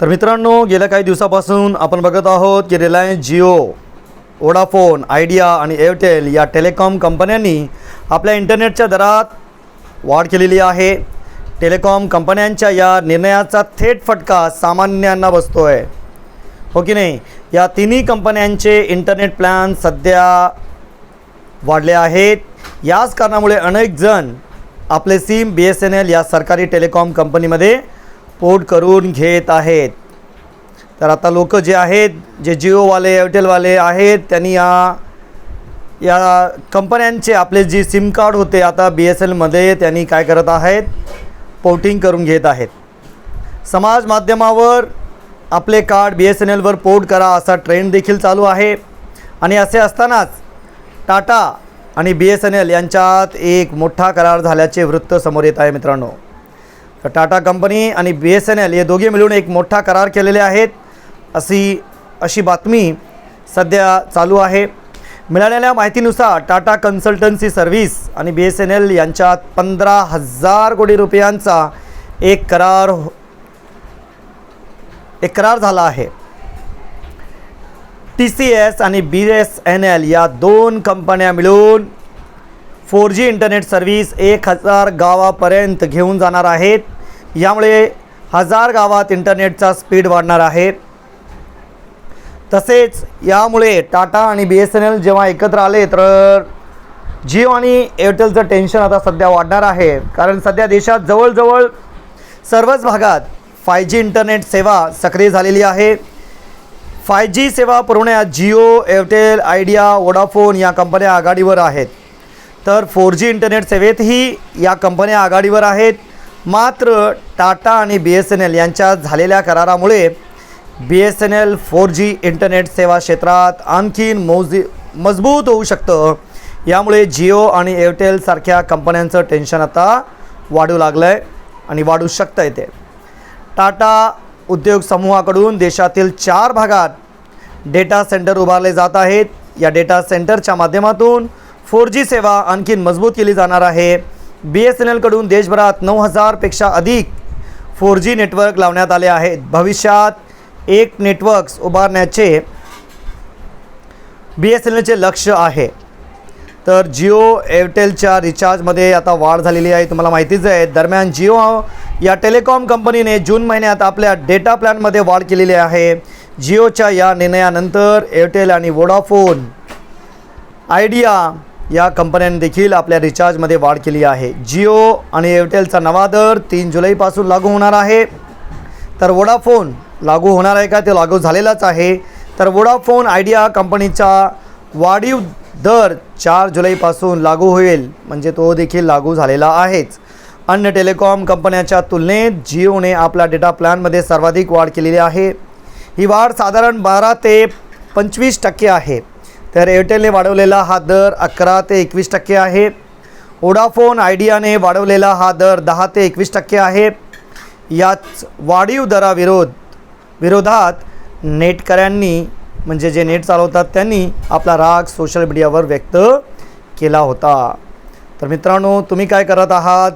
तर मित्रांनो गेल्या काही दिवसापासून आपण बघत आहोत की रिलायन्स जिओ वोडाफोन आयडिया आणि एअरटेल या टेलिकॉम कंपन्यांनी आपल्या इंटरनेटच्या दरात वाढ केलेली आहे. टेलिकॉम कंपन्यांच्या या निर्णयाचा थेट फटका सामान्यांना बसतो आहे हो की नाही? या तिन्ही कंपन्यांचे इंटरनेट प्लॅन सध्या वाढले आहेत. याच कारणामुळे अनेक जण आपले SIM B S N L या सरकारी टेलिकॉम कंपनीमध्ये पोर्ट करून घेत आहेत. तर आता लोक जे आहेत जे जिओवाले एअरटेलवाले आहेत त्यांनी या या कंपन्यांचे आपले जे सिम कार्ड होते आता बी एस एलमध्ये त्यांनी काय करत आहेत पोर्टिंग करून घेत आहेत. समाज माध्यमावर आपले कार्ड बी एस एन एलवर पोर्ट करा असा ट्रेंड देखील चालू आहे. आणि असे असतानाच टाटा आणि बी एस एन एल यांच्यात एक मोठा करार झाल्याचे वृत्त समोर येत आहे मित्रांनो. तर टाटा कंपनी आणि बी एस एन एल हे दोघे मिळून एक मोठा करार केलेले आहेत. अशी अशी बातमी सध्या चालू आहे. मिळालेल्या माहितीनुसार टाटा कन्सल्टन्सी सर्व्हिस आणि बी एस एन एल यांच्यात पंधरा हजार कोटी रुपयांचा एक करार हो- एक करार झाला आहे. टी सी एस आणि बी एस एन एल या दोन कंपन्या मिळून फोर जी इंटरनेट सर्व्हिस एक हजार गावापर्यंत घेऊन जाणार आहेत. यामुळे हजार गावात इंटरनेटचा स्पीड वाढणार आहे. तसेच यामुळे टाटा आणि बी एस एन एल जेव्हा एकत्र आले तर जिओ आणि एअरटेलचं टेन्शन आता सध्या वाढणार आहे. कारण सध्या देशात जवळजवळ सर्वच भागात फाय जी इंटरनेट सेवा सक्रिय झालेली आहे. फाय जी सेवा पुरवण्यात जिओ एअरटेल आयडिया वोडाफोन या कंपन्या आघाडीवर आहेत. तर फोर जी इंटरनेट सेवेतही या कंपन्या आघाडीवर आहेत. मात्र टाटा आणि बी एस एन एल यांच्यात झालेल्या करारामुळे B S N L four G internet सेवा क्षेत्रात आणखीन मौजी मजबूत होऊ शकतं. यामुळे जिओ आणि एअरटेलसारख्या कंपन्यांचं टेन्शन आता वाढू लागलं आहे आणि वाढू शकतं आहे ते. टाटा उद्योग समूहाकडून देशातील चार भागात डेटा सेंटर उभारले जात आहेत. या डेटा सेंटरच्या माध्यमातून फोर जी सेवा आणखीन मजबूत केली जाणार आहे. बी एस एन एलकडून देशभरात नऊ हजारपेक्षा अधिक फोर जी नेटवर्क लावण्यात आले आहेत. भविष्यात एक नेटवर्क्स उभारण्याचे बी एस एन एलचे लक्ष आहे. तर जिओ एअरटेलच्या रिचार्जमध्ये आता वाढ झालेली आहे. तुम्हाला माहितीच आहे दरम्यान जिओ या टेलिकॉम कंपनीने जून महिन्यात आपल्या डेटा प्लॅनमध्ये वाढ केलेली आहे. जिओच्या या निर्णयानंतर एअरटेल आणि वोडाफोन आयडिया या कंपन्यांनी देखील आपल्या रिचार्जमध्ये वाढ केली आहे. जिओ आणि एअरटेलचा नवा दर तीन जुलैपासून लागू होणार आहे. तर वोडाफोन लागू होणार आहे का? ते लागू झालेलाच आहे. तर वोडाफोन आयडिया कंपनीचा वाढीव दर चार जुलैपासून लागू होईल. म्हणजे तो देखील लागू झालेला आहेच. अन्य टेलिकॉम कंपन्याच्या तुलनेत जिओने आपल्या डेटा प्लॅनमध्ये सर्वाधिक वाढ केलेली आहे. ही वाढ साधारण बारा ते पंचवीस टक्के आहे. तर एअरटेलने वाढवलेला हा दर अकरा ते एकवीस टक्के आहे. ओडाफोन आयडियाने वाढवलेला हा दर दहा ते एकवीस टक्के आहे. याच वाढीव दराविरोध विरोधात नेटकऱ्यांनी म्हणजे जे नेट चालवतात त्यांनी आपला राग सोशल मीडियावर व्यक्त केला होता. तर मित्रांनो तुम्ही काय करत आहात?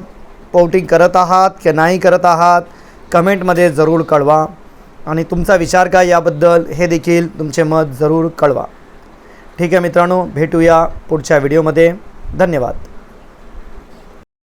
पोटिंग करत आहात की नाही करत आहात? कमेंटमध्ये जरूर कळवा. आणि तुमचा विचार काय याबद्दल हे देखील तुमचे मत जरूर कळवा. ठीक आहे मित्रांनो भेटूया पुढच्या व्हिडिओमध्ये. धन्यवाद.